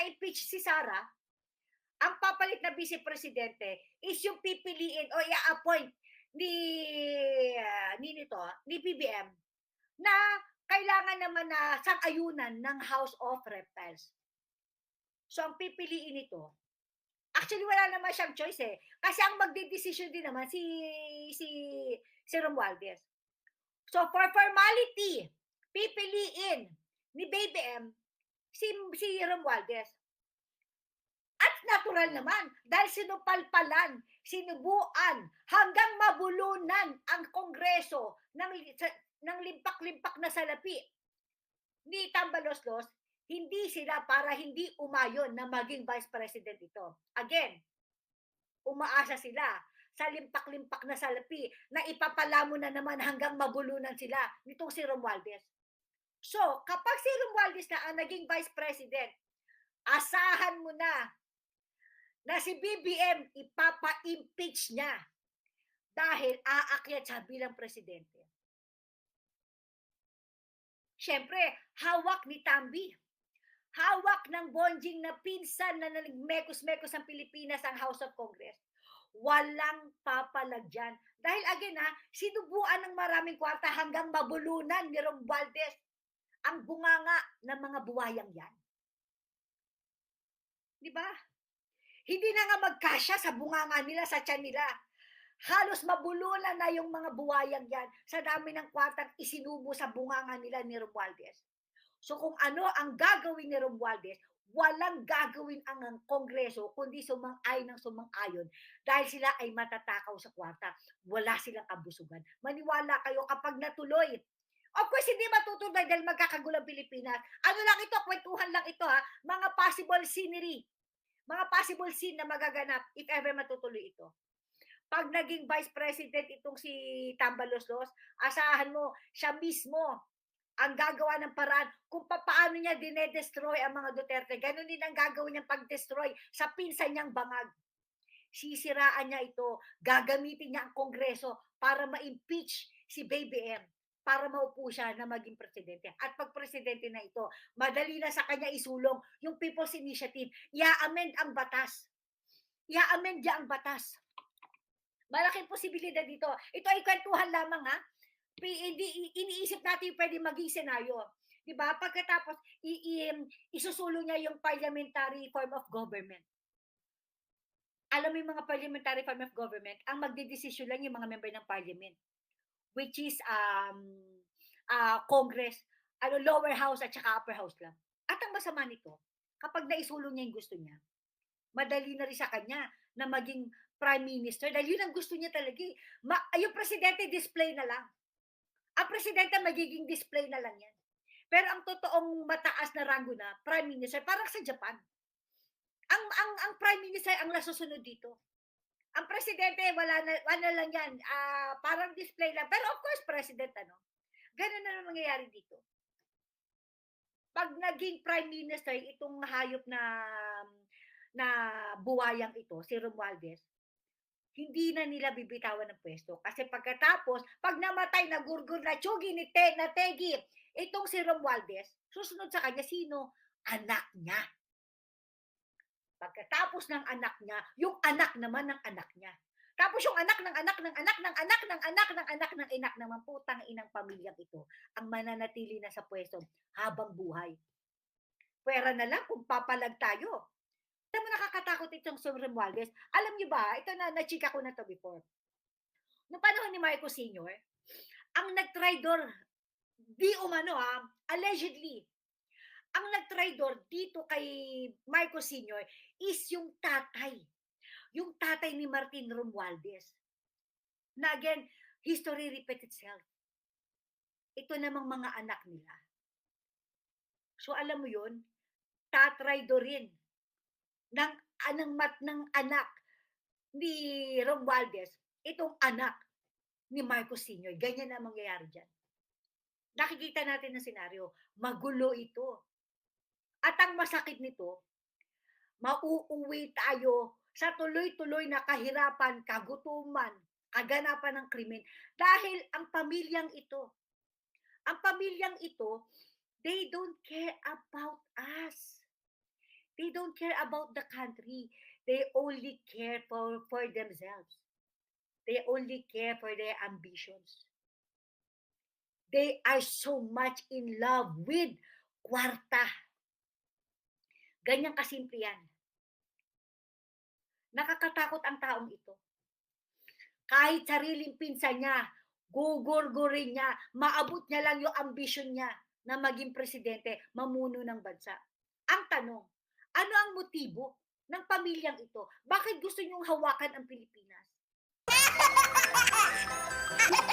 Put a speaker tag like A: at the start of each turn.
A: na-impeach si Sara, ang papalit na vice presidente is yung pipiliin o i-appoint ni ah, ni nito, ni PBM na kailangan naman na sang-ayunan ng House of Reptiles. So ang pipiliin nito, actually wala naman siyang choice eh. Kasi ang magdidesisyon din naman si si si Romualdez. So for formality, pipiliin ni BBM si si Romualdez. At natural naman, dahil sinupalpalan, sinubuan, hanggang mabulunan ang Kongreso ng, sa- ng limpak-limpak na salapi ni Tambaloslos, hindi sila para hindi umayon na maging vice president ito. Again, umaasa sila sa limpak-limpak na salapi na ipapalamo na naman hanggang mabulunan sila nitong si Romualdez. So, kapag si Romualdez na ang naging vice president, asahan mo na na si BBM ipapa-impeach niya dahil aakyat siya bilang presidente. Siyempre, hawak ni Tambi. Hawak ng bonjing na pinsan na nagmekos-mekos ang Pilipinas ang House of Congress. Walang papalag dyan. Dahil again ha, sinubuan ng maraming kwarta hanggang mabulunan ni Romualdez ang bunganga ng mga buwayang yan. Di ba? Hindi na nga magkasya sa bunganga nila, sa tiyan nila. Halos mabulunan na yung mga buwayang yan sa dami ng kwartang isinubo sa bunganga nila ni Romualdez. So kung ano ang gagawin ni Romualdez, walang gagawin ang Kongreso kundi sumang-ay ng sumang-ayon dahil sila ay matatakaw sa kwarta. Wala silang kabusugan. Maniwala kayo kapag natuloy Of course, hindi matutuloy dahil magkakagulang Pilipinas. Ano lang ito, kwentuhan lang ito ha, mga possible scenery, mga possible scene na magaganap if ever matutuloy ito. Pag naging vice president itong si Tambaloslos, asahan mo, siya mismo ang gagawa ng paraan kung paano niya dinedestroy ang mga Duterte. Ganon din ang gagawin niyang pag-destroy sa pinsan niyang bangag. Sisiraan niya ito, gagamitin niya ang Kongreso para ma-impeach si BBM para maupo siya na maging presidente. At pag presidente na ito, madali na sa kanya isulong yung People's Initiative. I-amend ang batas. I-amend niya ang batas. Malaking posibilidad dito. Ito ay kwentuhan lamang ha. Hindi, iniisip natin pwede maging senaryo. Di ba? Pagkatapos, i- i- isusulong niya yung parliamentary form of government. Alam mo yung mga parliamentary form of government, ang magdidesisyon lang yung mga member ng parliament which is um uh, Congress, ano lower house at saka upper house lang. At ang masama nito, kapag naisulong niya yung gusto niya, madali na rin sa kanya na maging prime minister dahil yun ang gusto niya talaga. eh. Ma, yung presidente display na lang. Ang presidente magiging display na lang yan. Pero ang totoong mataas na rango na prime minister parang sa Japan. Ang ang ang prime minister ang nasusunod dito ang presidente wala na wala lang yan ah, parang display lang. Pero of course president ano ganun na lang mangyayari dito. Pag naging prime minister itong hayop na na buwayang ito si Romualdez hindi na nila bibitawan ng pwesto. Kasi pagkatapos pag namatay na gurgur na tsugi ni Te, na Tegi itong si Romualdez susunod sa kanya sino? Anak niya Pagkatapos ng anak niya, yung anak naman ng anak niya. Tapos yung anak ng anak ng anak ng anak ng anak ng anak ng inak naman putang inang pamilyang ito ang mananatili na sa pwesto habang buhay. Pwera na lang kung papalag tayo. Alam mo nakakatakot itong Sir Romualdez. Alam niyo ba, ito na, na-chika ko na to before. Noong panahon ni Marcos Sr., ang nagtraidor, di umano ha, allegedly, ang nagtraidor dito kay Marcos Sr. is yung tatay. Yung tatay ni Martin Romualdez. Na again, history repeats itself. Ito namang mga anak nila. So alam mo yun, tatraidorin ng anang mat ng anak ni Romualdez, itong anak ni Marcos Sr. Ganyan ang mangyayari dyan. Nakikita natin ng senaryo, magulo ito. At ang masakit nito, mauuwi tayo sa tuloy-tuloy na kahirapan, kagutuman, kaganapan ng krimen dahil ang pamilyang ito, ang pamilyang ito, they don't care about us. They don't care about the country. They only care for, for themselves. They only care for their ambitions. They are so much in love with kwarta. Ganyan kasimple yan. Nakakatakot ang taong ito. Kahit sariling pinsan niya, gugurgurin niya, maabot niya lang yung ambisyon niya na maging presidente, mamuno ng bansa. Ang tanong, ano ang motibo ng pamilyang ito? Bakit gusto niyong hawakan ang Pilipinas?